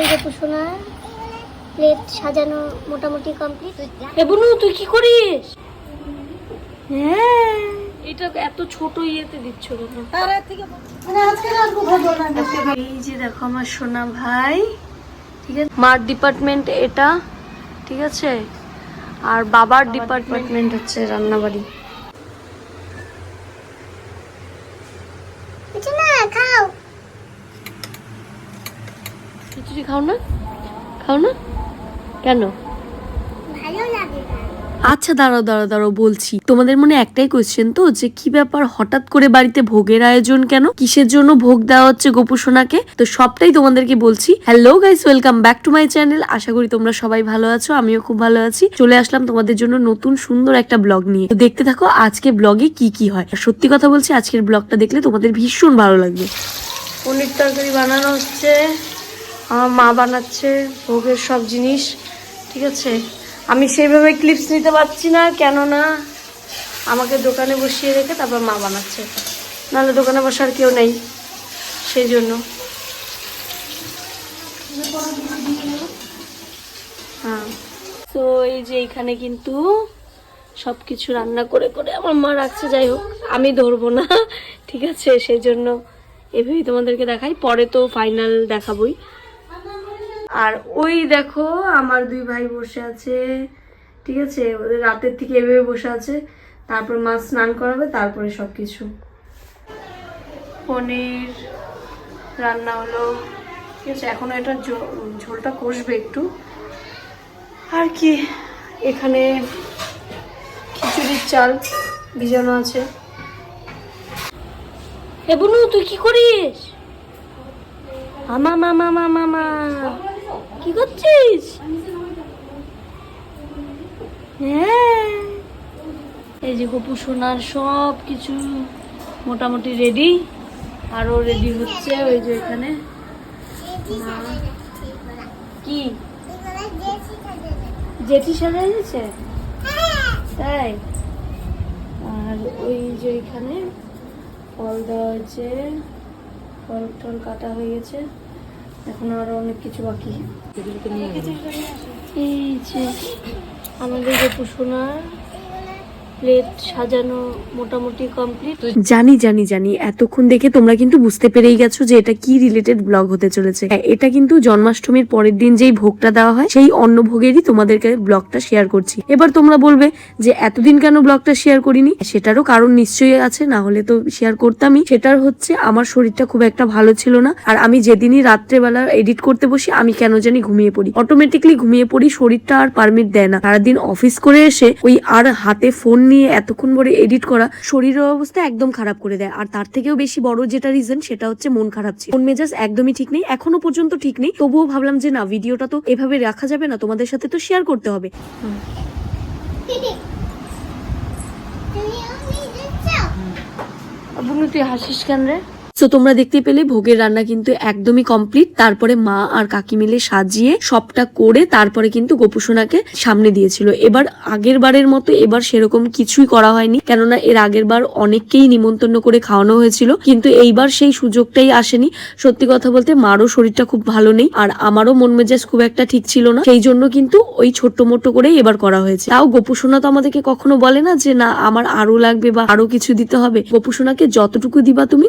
আমাদের গোপুসোনা প্লেট সাজানো মোটামুটি কমপ্লিট এ বুনু তুই কি করিস? হ্যাঁ। এটা এত ছোট ইয়েতে দিচ্ছ কেন? এই যে দেখো আমার সোনা ভাই ঠিক আছে? মার ডিপার্টমেন্ট এটা ঠিক আছে? আর বাবার ডিপার্টমেন্ট হচ্ছে রান্নাবাড়ি কিছু না খাও খিচুড়ি খাও না? খাও না? কেন? ভালো লাগে না। আচ্ছা দাঁড়াও দাঁড়াও দাঁড়াও বলছি। তোমাদের মনে একটাই কোয়েশ্চেন তো যে কি ব্যাপার হঠাৎ করে বাড়িতে ভোগের আয়োজন কেন? কিসের জন্য ভোগ দেওয়া হচ্ছে গোপুসোনাকে তো সবটাই তোমাদেরকে বলছি। Hello guys welcome back to my channel আশা করি তোমরা সবাই ভালো আছো আমিও খুব ভালো আছি। চলে আসলাম তোমাদের জন্য নতুন সুন্দর একটা ব্লগ নিয়ে। তো দেখতে থাকো আজকে ব্লগে কি কি হয়। আর সত্যি কথা বলছি আজকের ব্লগটা দেখলে তোমাদের ভীষণ ভালো লাগবে। পনির তরকারি বানানো হচ্ছে। আমার মা বানাচ্ছে, ভোগের সব জিনিস, ঠিক আছে? আমি সেইভাবে ক্লিপস নিতে পারছি না, কেননা আমাকে দোকানে বসিয়ে রেখে তারপর মা বানাচ্ছে। নাহলে দোকানে বসার কেউ নেই, সেই জন্য। হ্যাঁ। তো এই যে এখানে কিন্তু সব কিছু রান্না করে করে আমার মা রাখছে, যাই হোক, আমি ধরবো না, ঠিক আছে? সেই জন্য এভাবেই তোমাদেরকে দেখাই। পরে তো ফাইনাল দেখাবই। আর ওই দেখো আমার দুই ভাই বসে আছে, ঠিক আছে? ওদের রাতের থেকে এভাবে বসে আছে। তারপর মা স্নান করাবে, তারপরে সব কিছু পনির, রান্না হলো, ঠিক আছে? এখনও এটা ঝোলটা কষবে একটু। আর কি, এখানে খিচুড়ির চাল ভিজানো আছে। এ বুনু, তুই কি করিস? আমা মামা মামা মা। কি করছিস? হ্যাঁ। এই যে গপু সোনার সব কিছু মোটামুটি রেডি আরও রেডি হচ্ছে ওই যে এখানে। কি? জেঠি সাজা গেছে তাই? আর ওই যে এখানে ফল দেওয়া হয়েছে। ফল টল কাটা হয়ে গেছে। এখন আরও অনেক কিছু বাকি। এই যে আমাদের যে পুষোনার প্লেট সাজানো মোটামুটি কমপ্লিট জানি জানি জানি এতক্ষণ দেখে তোমরা কিন্তু বুঝতে পেরেই গেছো যে এটা কি রিলেটেড ব্লগ হতে চলেছে। হ্যাঁ, এটা কিন্তু জন্মাষ্টমীর পরের দিন যেই ভোগটা দেওয়া হয় সেই অন্ন ভোগেরই তোমাদেরকে ব্লগটা শেয়ার করছি। এবার তোমরা বলবে যে এতদিন কেন ব্লগটা শেয়ার করিনি? সেটারও কারণ নিশ্চয়ই আছে না হলে তো শেয়ার করতামই। সেটার হচ্ছে আমার শরীরটা খুব একটা ভালো ছিল না আর আমি যেদিনই রাত্রেবেলা এডিট করতে বসি আমি কেন জানি ঘুমিয়ে পড়ি। অটোমেটিকলি ঘুমিয়ে পড়ি শরীরটা আর পারমিট দেয় না। সারাদিন অফিস করে এসে ওই আর হাতে ফোন নিয়ে এতক্ষণ ধরে এডিট করা শরীরের অবস্থা একদম খারাপ করে দেয়। আর তার থেকেও বেশি বড় যেটা রিজন সেটা হচ্ছে মন খারাপ ছিল। মন মেজাজ একদমই ঠিক নেই এখনও পর্যন্ত ঠিক নেই। তবুও ভাবলাম যে না ভিডিওটা তো এভাবে রাখা যাবে না তোমাদের সাথে তো শেয়ার করতে হবে। বুনু তুই হাসিস কেন রে? তো তোমরা দেখতে পেলে ভোগের রান্না কিন্তু একদমই কমপ্লিট তারপরে মা আর কাকি মিলে সাজিয়ে সবটা করে তারপরে কিন্তু গোপুসোনাকে সামনে দিয়েছিল। এবার আগের বারের মতো এবার সেরকম কিছুই করা হয়নি। কেননা এর আগের বার অনেককেই নিমন্ত্রণ করে খাওয়ানো হয়েছিল, কিন্তু এইবার সেই সুযোগটাই আসেনি। সত্যি কথা বলতে মারও শরীরটা খুব ভালো নেই, আর আমারও মন মেজাজ খুব একটা ঠিক ছিল না। সেই জন্য কিন্তু ওই ছোট্ট মোট্ট করেই এবার করা হয়েছে। তাও গোপুসোনা তো আমাদেরকে কখনো বলে না যে, না, আমার আরও লাগবে বা আরও কিছু দিতে হবে। গোপুসোনাকে যতটুকু দিবা তুমি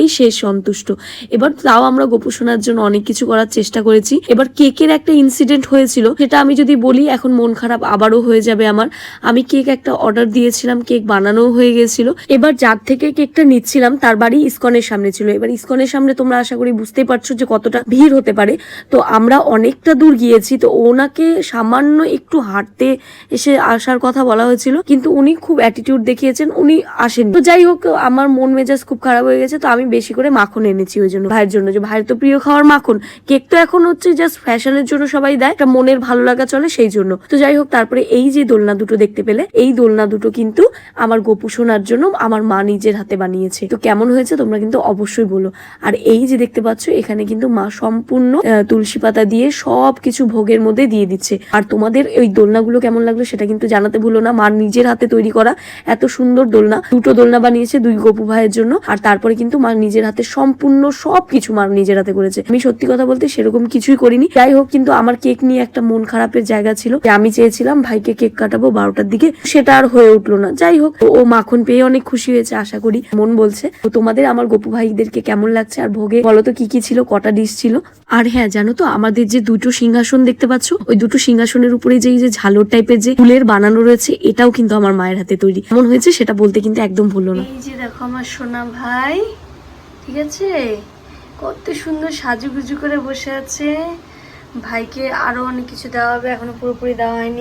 ততটুকুতেই সে সন্তুষ্ট। এবার তাও আমরা গোপুসোনার জন্য অনেক কিছু করার চেষ্টা করেছি। এবার কেকের একটা ইনসিডেন্ট হয়েছিল, সেটা আমি যদি বলি, এখন মন খারাপ আবারও হয়ে যাবে আমার। আমি কেক একটা অর্ডার দিয়েছিলাম, কেক বানানো হয়ে গেছিল। এবার যার থেকে কেকটা নিচ্ছিলাম, তার বাড়ি ইস্কনের সামনে ছিল। এবার ইসকনের সামনে তোমরা আশা করি বুঝতেই পারছ যে কতটা ভিড় হতে পারে। তো আমরা অনেকটা দূর গিয়েছি, তো ওনাকে সামান্য একটু হাঁটতে এসে আসার কথা বলা হয়েছিল, কিন্তু উনি খুব অ্যাটিটিউড দেখিয়েছেন, উনি আসেন তো যাই হোক, আমার মন মেজাজ খুব খারাপ হয়ে গেছে, তো আমি বেশি করে মাখন এনেছি ওই জন্য ভাইয়ের জন্য। যে ভাইয়ের তো প্রিয় খাওয়ার মাখন। কেক তো এখন হচ্ছে জাস্ট ফ্যাশনের জন্য সবাই দেয়, একটা মনের ভালো লাগা চলে সেই জন্য। তো যাই হোক, তারপরে এই যে দোলনা দুটো দেখতে পেলে, এই দোলনা দুটো কিন্তু আমার গোপু সোনার জন্য আমার মা নিজের হাতে বানিয়েছে। তো কেমন হয়েছে তোমরা কিন্তু অবশ্যই বলো। আর এই যে দেখতে পাচ্ছ, এখানে কিন্তু মা সম্পূর্ণ তুলসী পাতা দিয়ে সব কিছু ভোগের মধ্যে দিয়ে দিচ্ছে। আর তোমাদের ওই দোলনাগুলো কেমন লাগল সেটা কিন্তু জানাতে ভুলো না। মার নিজের হাতে তৈরি করা এত সুন্দর দোলনা। দুটো দোলনা বানিয়েছে দুই গোপু ভাইয়ের জন্য। আর তারপরে কিন্তু মা মা নিজের হাতে সম্পূর্ণ সব কিছু মা নিজের হাতে করেছে। আমি সত্যি কথা বলতে সেরকম কিছুই করিনি। যাই হোক, কিন্তু আমার কেক নিয়ে একটা মন খারাপের জায়গা ছিল আমি চেয়েছিলাম ভাইকে কেক কাটাবো বারোটার দিকে। সেটা আর হয়ে উঠল না। যাই হোক, ও মাখন পেয়ে অনেক খুশি হয়েছে, আশা করি। মন বলছে, তো তোমাদের আমার গপু ভাইদেরকে কেমন লাগছে? আর ভোগে বলো তো কি কি ছিল? কটা ডিশ ছিল? আর হ্যাঁ জানো তো, আমাদের যে দুটো সিংহাসন দেখতে পাচ্ছ, ওই দুটো সিংহাসনের উপরে যে যে ঝালর টাইপের যে ফুলের বানানো রয়েছে, এটাও কিন্তু আমার মায়ের হাতে তৈরি। কেমন হয়েছে সেটা বলতে কিন্তু একদম ভুলো না। এই যে দেখো আমার সোনা ভাই। ঠিক আছে? কত সুন্দর সাজুগুজু করে বসে আছে। ভাইকে আরও অনেক কিছু দেওয়া হবে, এখনও পুরোপুরি দেওয়া হয়নি।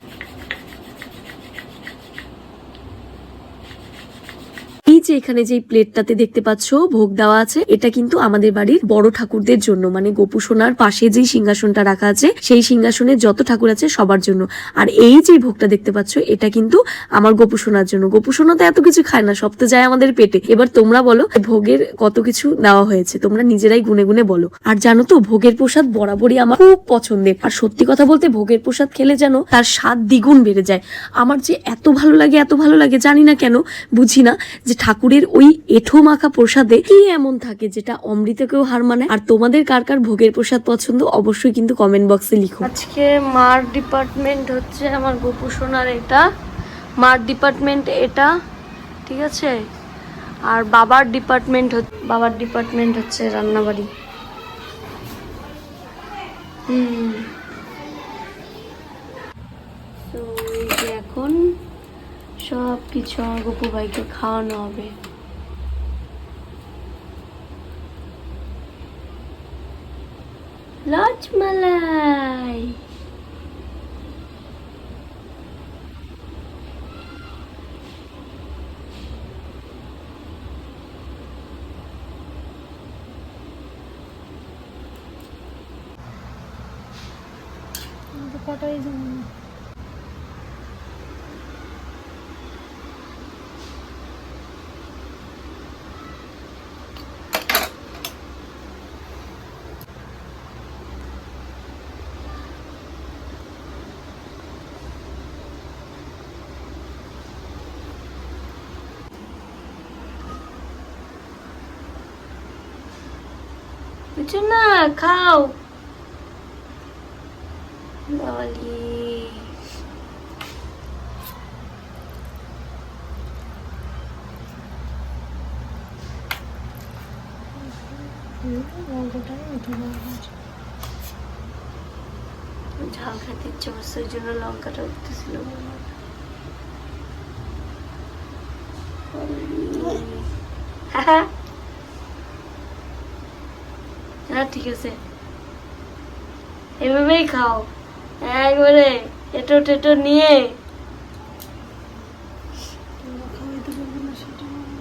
যে এখানে যে প্লেটটাতে দেখতে পাচ্ছ, ভোগ দেওয়া আছে, এটা কিন্তু আমাদের বাড়ির বড় ঠাকুরদের জন্য। মানে গোপু সোনার পাশে যেই সিংহাসনটা রাখা আছে, সেই সিংহাসনে যত ঠাকুর আছে সবার জন্য। আর এই যে ভোগটা দেখতে পাচ্ছ, এটা কিন্তু আমার গোপু সোনার জন্য। গোপু সোনা তো এত কিছু খায় না, সব তো যায় আমাদের পেটে। এবার তোমরা বলো, ভোগের কত কিছু দেওয়া হয়েছে? তোমরা নিজেরাই গুনে গুনে বলো। আর জানো তো, ভোগের প্রসাদ বরাবরই আমার খুব পছন্দের। আর সত্যি কথা বলতে, ভোগের প্রসাদ খেলে যেন তার স্বাদ দ্বিগুণ বেড়ে যায়। আমার যে এত ভালো লাগে, এত ভালো লাগে, জানি না কেন, বুঝি না যে ঠাকুরের ওই এঠো মাখা প্রসাদে কি এমন থাকে যেটা অমৃতকেও হার মানে? আর তোমাদের কার কার ভোগের প্রসাদ পছন্দ? অবশ্যই কিন্তু কমেন্ট বক্সে লিখো। আজকে মার ডিপার্টমেন্ট হচ্ছে আমার গোপু সোনার এটা, মার ডিপার্টমেন্ট এটা, ঠিক আছে? আর বাবার ডিপার্টমেন্ট বাবার ডিপার্টমেন্ট হচ্ছে রান্নাবাড়ি। হুম তো এই যে এখন সব কিছু আমার গপু ভাইকে খাওয়ানো হবে। লজমালাই। কিছু না খাও। বাবালি ঝাল খেতে ইচ্ছে করছে ওই জন্য লঙ্কাটা উঠতেছিল। হ্যাঁ হ্যাঁ ঠিক আছে? এভাবেই খাও। একবারে এটো টেটো নিয়ে। এই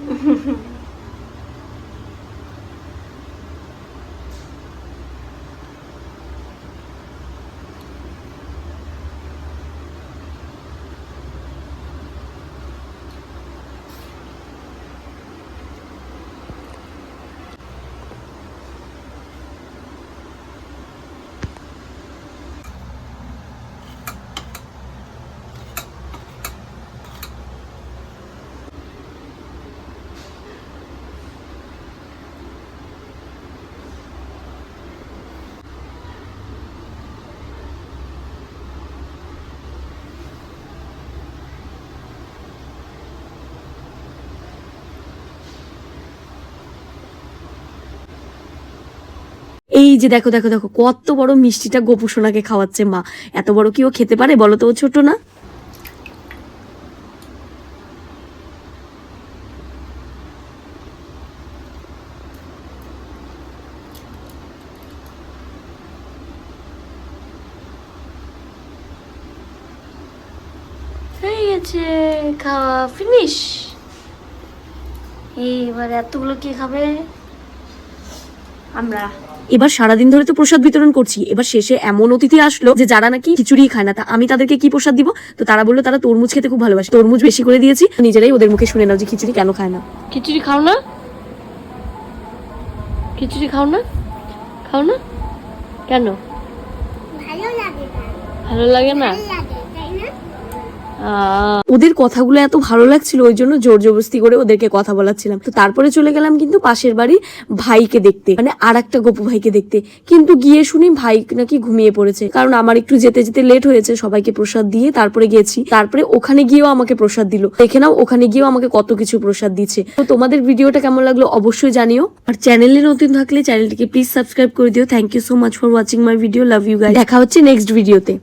যে দেখো দেখো দেখো, কত বড় মিষ্টিটা গোপু সোনাকে খাওয়াচ্ছে মা। এত বড় কি ও খেতে পারে বলো তো, ও ছোট না? খাওয়া ফিনিশ এইবার এতগুলো কি খাবে? আমরা। এবার সারাদিন ধরে তো প্রসাদ বিতরণ করছি। এবার শেষে এমন অতিথি আসলো যে যারা নাকি খিচুড়ি খায় না। তা আমি তাদেরকে কি প্রসাদ দিব? তো তারা বলল তারা তরমুজ খেতে খুব ভালোবাসে। তরমুজ বেশি করে দিয়েছি নিজেরাই ওদের মুখে শুনে নাও যে খিচুড়ি কেন খায় না। খিচুড়ি খাও না। খিচুড়ি খাও না। খাও না। কেন? ভালো লাগে না। ওদের কথাগুলো এত ভালো লাগছিল, ওই জন্য জোর জবরদস্তি করে ওদেরকে কথা বলাচ্ছিলাম। তো তারপরে চলে গেলাম কিন্তু পাশের বাড়ি ভাইকে দেখতে মানে আর একটা গপু ভাইকে দেখতে। কিন্তু গিয়ে শুনি ভাই নাকি ঘুমিয়ে পড়েছে। কারণ আমার একটু যেতে যেতে লেট হয়েছে, সবাইকে প্রসাদ দিয়ে তারপরে গেছি। তারপরে ওখানে গিয়েও আমাকে প্রসাদ দিল। দেখে নাও, ওখানে গিয়েও আমাকে কত কিছু প্রসাদ দিচ্ছে। তো তোমাদের ভিডিওটা কেমন লাগল অবশ্যই জানিও। আর চ্যানেলে নতুন থাকলে চ্যানেলটিকে প্লিজ সাবস্ক্রাইব করে দিও। Thank you so much for watching my video love you guy দেখা হচ্ছে নেক্সট ভিডিওতে